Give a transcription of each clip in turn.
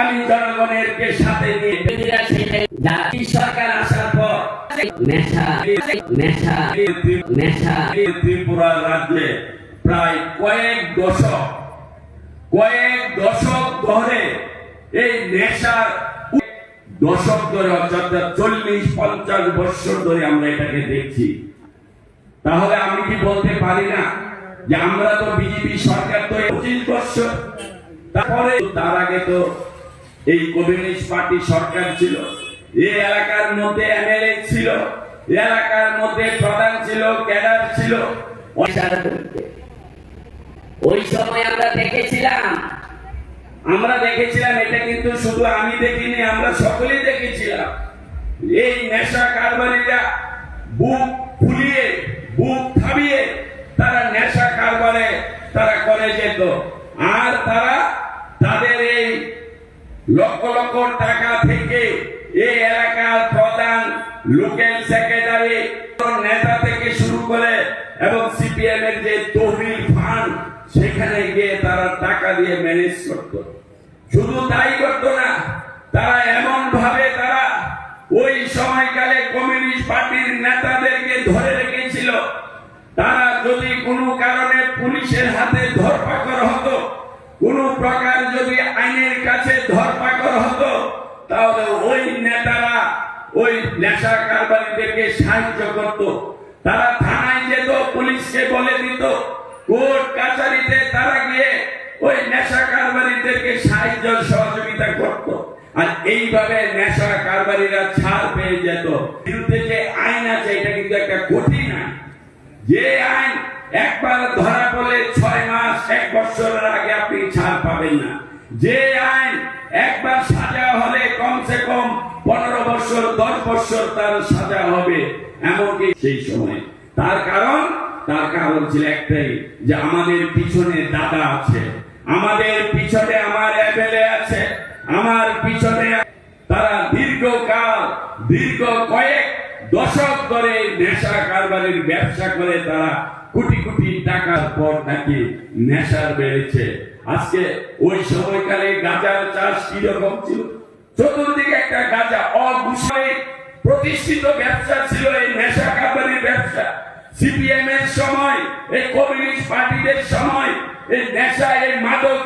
আমি জনগণেরকে সাথে নিয়ে এই সরকার আসার পর নেশা নেশা নেশা। ত্রিপুরা রাজ্যে প্রায় কয়েক দশক কয়েক দশক ধরে এই নেশার দশক ধরে, অর্থাৎ চল্লিশ, পঞ্চাশ বছর ধরে আমরা এটাকে দেখছি। তাহলে আমি কি বলতে পারি না যে আমরা তো বিজেপি সরকার তো পঁচিশ বছর? তারপরে, তার আগে তো এই কমিউনিস্ট পার্টি সরকার ছিল এই এলাকার মধ্যে এমএলএ ছিল এলাকার মধ্যে প্রধান ছিল ক্যাডার ছিল। ওই সময় আমরা দেখেছিলাম। আমরা দেখেছিলাম এটা কিন্তু শুধু আমি দেখিনি আমরা সকলেই দেখেছিলাম। এই নেশা কারবারিরা বুক ফুলিয়ে বুক থামিয়ে তারা নেশা কারবারে তারা করে যেত আর তারা তাদের এই লক্ষ লক্ষ টাকা থেকে এই এলাকার প্রধান লোকাল সেক্রেটারি নেতা থেকে শুরু করে এবং সিপিএম এর যে তহবিল ফান্ড, সেখানে গিয়ে তারা টাকা দিয়ে ম্যানেজ করত। শুধু তাই করত না, তারা এমন ভাবে তারা ওই সময়কালে কমিউনিস্ট পার্টির নেতাদেরকে ধরে রেখেছিল। তারা যদি কোনো কারণে পুলিশের হাতে ধরপাকড় হতো কোন প্রকার যদি আইনের কাছে ধরপাকড় হতো, তাহলে ওই নেতারা ওই নেশা কারবারিদেরকে সাহায্য করত। তারা থানায় যেত, পুলিশকে বলে দিত। কোর্ট কাছারিতে তারা গিয়ে ওই নেশা কারবারিদেরকে সাহায্য সহযোগিতা করত। আর এইভাবে নেশা কারবারিরা ছাড় পেয়ে যেত। বিরুদ্ধে যে আইন আছে, এটা কিন্তু একটা কঠিন আইন। যে আইন একবার ধরা পড়লে ছয় মাস, এক বছরের যে আইন একবার সাজা হলে কমসে কম পনেরো বছর, দশ বছর তার সাজা হবে, এমনকি সেই সময়। তার কারণ তার কারণ ছিল একটাই, যে আমাদের পিছনে দাদা আছে। আমাদের পিছনে আমার এমএলএ আছে। আমার পিছনে তারা দীর্ঘকাল, দীর্ঘ কয়েক দশক ধরে নেশা কারবারের ব্যবসা করে তারা কোটি কোটি টাকার পর নাকি নেশার বেড়েছে। আজকে ওই সময়কালে গাঁজার চাষ কি রকম ছিল? চতুর্দিকে একটা গাঁজা অঘোষণিত প্রতিষ্ঠিত ব্যবসা ছিল এই নেশা কারবারের ব্যবসা। সিপিএম এর সময়, এই কমিউনিস্ট পার্টিদের সময়, এই নেশা, এই মাদক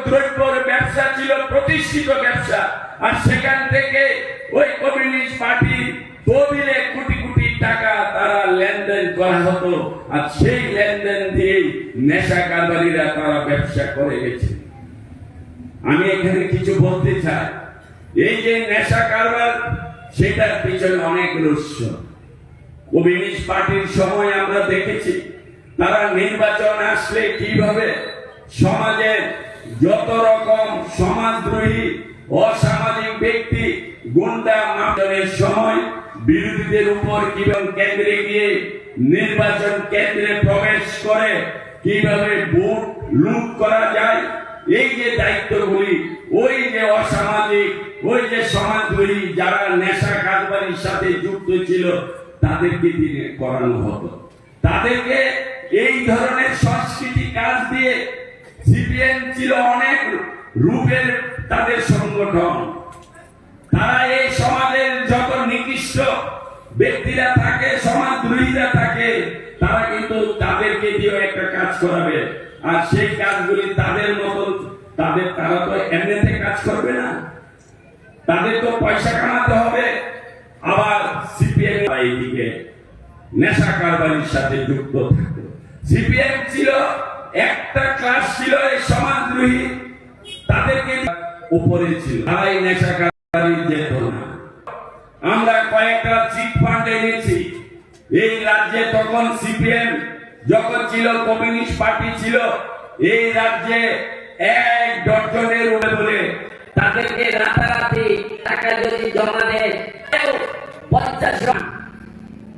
ব্যবসা ছিল প্রতিষ্ঠিত ব্যবসা। আর সেখান থেকে ওই কমিউনিস্ট পার্টি তহবিলে কোটি কোটি টাকা তারা লেনদেন করা হতো, আর সেই লেনদেন দিয়েই নেশা কারবারিরা তারা ব্যবসা করে গেছে। আমি এখানে কিছু বলতে চাই। এই যে নেশা কারবার, সেটার পিছনে অনেক রহস্য। কমিউনিস্ট পার্টির সময় আমরা দেখেছি, তারা নির্বাচন আসলে কীভাবে সমাজের যত রকম সমাজদ্রোহী, অসামাজিক ব্যক্তি, গুন্ডা মামলার সময় বিরোধীদের উপর কীভাবে কেন্দ্রে গিয়ে নির্বাচন কেন্দ্রে প্রবেশ করে, কীভাবে ভোট লুট করা যায়, এই যে দায়িত্বগুলি, ওই যে অসামাজিক, ওই যে সমাজদ্রোহী যারা নেশা কারবারির সাথে যুক্ত ছিল, তাদেরকে দিয়ে করানো হতো। তাদেরকে এই ধরনের সংস্কৃতি কাজ দিয়ে, সিপিএম ছিল অনেক রূপের তাদের করাবে। আর সেই কাজগুলি তাদের মতন, তাদের তারা তো এমনিতে কাজ করবে না। তাদের তো পয়সা কামাতে হবে। আবার সিপিএম এইদিকে নেশা কারবারির সাথে যুক্ত থাকতো সিপিএম ছিল, একটা ক্লাস ছিল এই সমাজদ্রোহী। তাদেরকে উপরে ছিল। তারাই নেশা কারবারি যেত না আমরা কয়েকটা চিট ফান্ড এনেছি। এই রাজ্যে তখন সিপিএম যখন ছিল কমিউনিস্ট পার্টি ছিল, এই রাজ্যে এক ডজনের উপরে বলে। তাদেরকে রাতারাতি টাকা যদি জমা দেয় পঞ্চাশ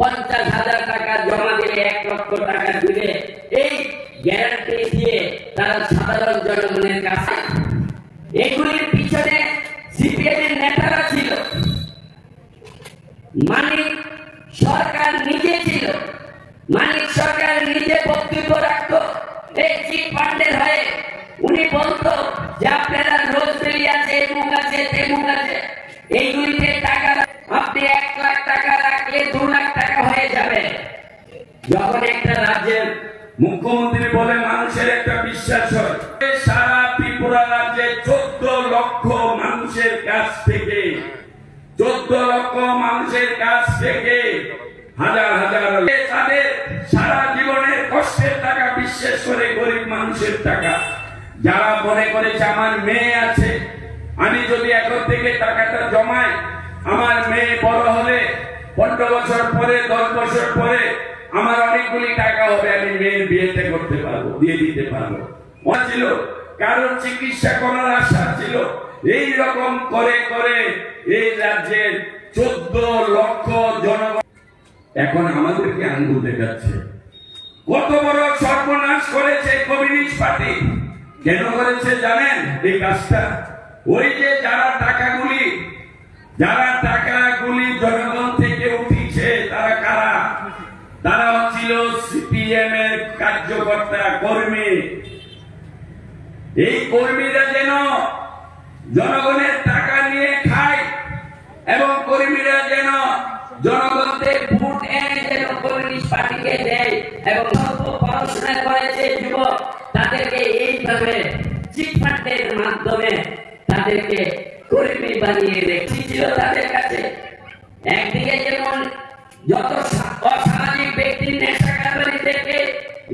পঞ্চাশ হাজার টাকা জমা দিলে এক লক্ষ টাকা দিলে এই গ্যারান্টি দিয়ে তারা সাধারণ জনগণের কাছে। এগুলির পিছনে সিপিএম এর নেতারা ছিল মানিক সরকার নিজে ছিল মানিক সরকার নিজে বক্তব্য রাখতো এই চিট ফান্ডের হয়ে উনি বলতো যে আপনারা রোজ আছে মুখ আছে তেমুক এইগুলিতে টাকা আপনি এক লাখ টাকা রাখলে দু লাখ টাকা হয়ে যাবে যখন একটা রাজ্যের মুখ্যমন্ত্রী বলে মানুষের একটা বিশ্বাস হয় সারা ত্রিপুরা রাজ্যে চোদ্দ লক্ষ মানুষের কাছ থেকে, চোদ্দ লক্ষ মানুষের কাছ থেকে হাজার হাজার তাদের সারা জীবনের কষ্টের টাকা বিশ্বাস করে গরিব মানুষের টাকা। যারা মনে করেছে, আমার মেয়ে আছে, আমি যদি এখন থেকে টাকাটা জমাই, আমার মেয়ে বড় হলে পনেরো বছর পরে, দশ বছর পরে আমার অনেকগুলি টাকা হবে, আমি মেয়ের বিয়েতে করতে পারব, দিয়ে দিতে পারব। ছিল, কারোর চিকিৎসা করার আশা ছিল? এই রকম করে করে এই রাজ্যের চোদ্দ লক্ষ জনগণ এখন আমাদেরকে আঙ্গুল দেখাচ্ছে। কত বড় সর্বনাশ করেছে কমিউনিস্ট পার্টি। কেন করেছে জানেন? এই কাজটা। ওই যে যারা টাকাগুলি যারা টাকাগুলি জনগণ কার্যকর্তা কর্মী। এই কর্মীরা যেন জনগণের টাকা নিয়ে খায় এবং কর্মীরা যেন ভোট এনে যেন কমিউনিস্ট পার্টিকে দেয় এবং পড়াশোনা করেছে যুবক, তাদেরকে এইভাবে চিটফান্ডের মাধ্যমে তাদেরকে কর্মী বানিয়ে রেখেছিল তাদের কাছে? একদিকে যেমন যত অসামাজিক ব্যক্তি নেশা কারবারিদেরকে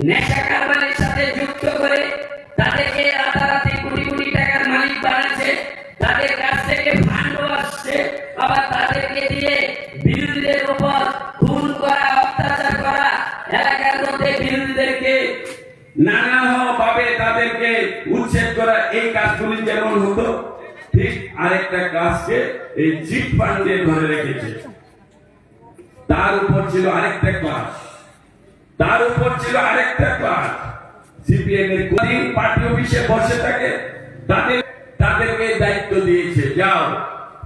নেশা কারবারির সাথে যুক্ত করে তাদেরকে রাতারাতি কোটি কোটি টাকার মালিক বানাচ্ছে, তাদের কাছ থেকে ফান্ড আসছে, আবার তাদেরকে দিয়ে বিরোধীদের উপর খুন করা, অত্যাচার করা, এলাকার মধ্যে বিরোধীদেরকে নানা ভাবে তাদেরকে উচ্ছেদ করা, এই কাজগুলি যেমন হতো, ঠিক আরেকটা কাজকে এই চিট ফান্ডে ধরে রেখেছে। তার উপর ছিল আরেকটা ক্লাস তার উপর ছিল আরেকটা ক্লাস সিপিএম এর কদিন পার্টি অফিসে বসে থাকে, তাদের তাদেরকে দায়িত্ব দিয়েছে, যাও।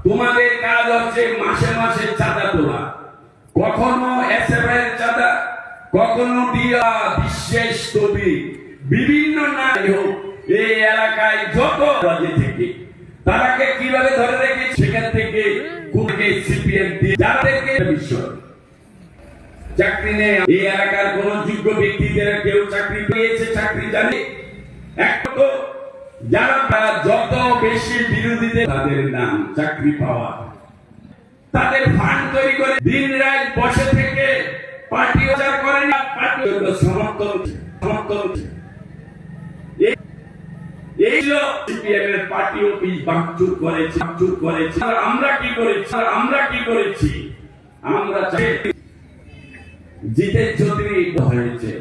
তোমাদের কাজ হচ্ছে মাসে মাসে চাঁদা তোলা। কখনো এসএফআই চাঁদা, কখনো দিয়া বিশেষ কবি বিভিন্ন নাই হোক, এই এলাকায় যত রাজ্য থেকে, তারাকে কীভাবে ধরে রেখেছে, সেখান থেকে কুকে সিপিএম দিয়ে যাদেরকে বিষয় চাকরি নেই। এই এলাকার কোন যোগ্য ব্যক্তিদের কেউ চাকরি পেয়েছে, চাকরি জানে। একটা তো যারা তারা যত বেশি বিরোধীদের, তাদের নাম চাকরি পাওয়া। তাদের তৈরি করে দিন রাত বসে থেকে পার্টি করে না পার্টি সমর্থন সমর্থন অফিস আমরা কি করেছি? আমরা কি করেছি? আমরা চাই জিতের চৌধুরী হয়েছে।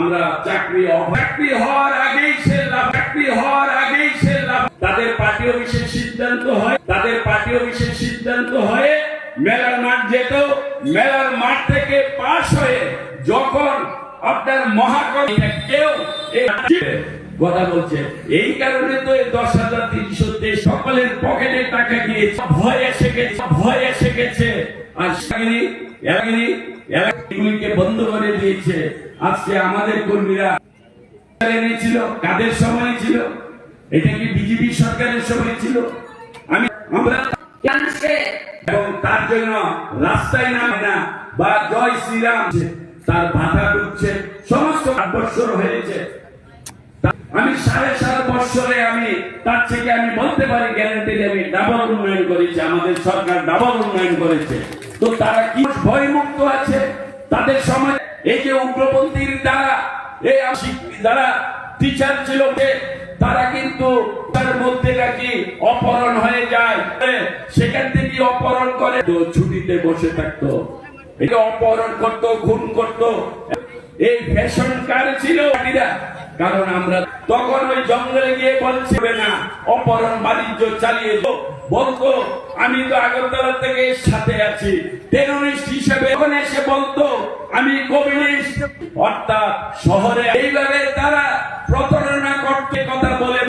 আমরা চাকরি চাকরি হওয়ার আগেই সে লাভ, চাকরি হওয়ার আগেই সে লাভ। তাদের পার্টি অফিসের সিদ্ধান্ত হয়, তাদের পার্টি অফিসের সিদ্ধান্ত হয়ে মেলার মাঠ যেত মেলার মাঠ থেকে পাশ হয়ে যখন আপনার মহাকবি কেউ কথা বলছে। এই কারণে তো দশ হাজার তিনশো সকলের পকেটে টাকা গিয়েছে। ভয় এসে গেছে ভয় এসে গেছে। আর এলাকাগুলিকে বন্ধ করে দিয়েছে। আজকে আমাদের কর্মীরা এনেছিল কাদের সময় ছিল? এটা কি বিজেপি সরকারের সময় ছিল? আমি আমরা এবং তার জন্য রাস্তায় নামে না বা জয় শ্রীরাম তার ভাতা ঢুকছে সমস্ত বৎসর হয়েছে। আমি সাড়ে সাত বৎসরে আমি, তার থেকে আমি বলতে পারি গ্যারান্টি আমি ডাবল উন্নয়ন করেছি, আমাদের সরকার ডাবল উন্নয়ন করেছে। তো তারা কি ভয়মুক্ত আছে? তাদের সময় এই যে উগ্রপন্থীর দ্বারা, এই যারা টিচার ছিল তারা কিন্তু তার মধ্যে নাকি অপহরণ হয়ে যায়। সেখান থেকে অপহরণ করে। তো ছুটিতে বসে থাকতো। এটা অপহরণ করত, খুন করত। এই ফ্যাশন কার ছিল? কারণ আমরা তখন ওই জঙ্গলে গিয়ে বলছি না। অপহরণ বাণিজ্য চালিয়ে। বলতো আমি তো আগরতলা থেকে সাথে আছি। টেরোরিস্ট হিসেবে এখন এসে বলতো, আমি কমিউনিস্ট অর্থাৎ শহরে এইভাবে তারা প্রতারণা করতে কথা বলে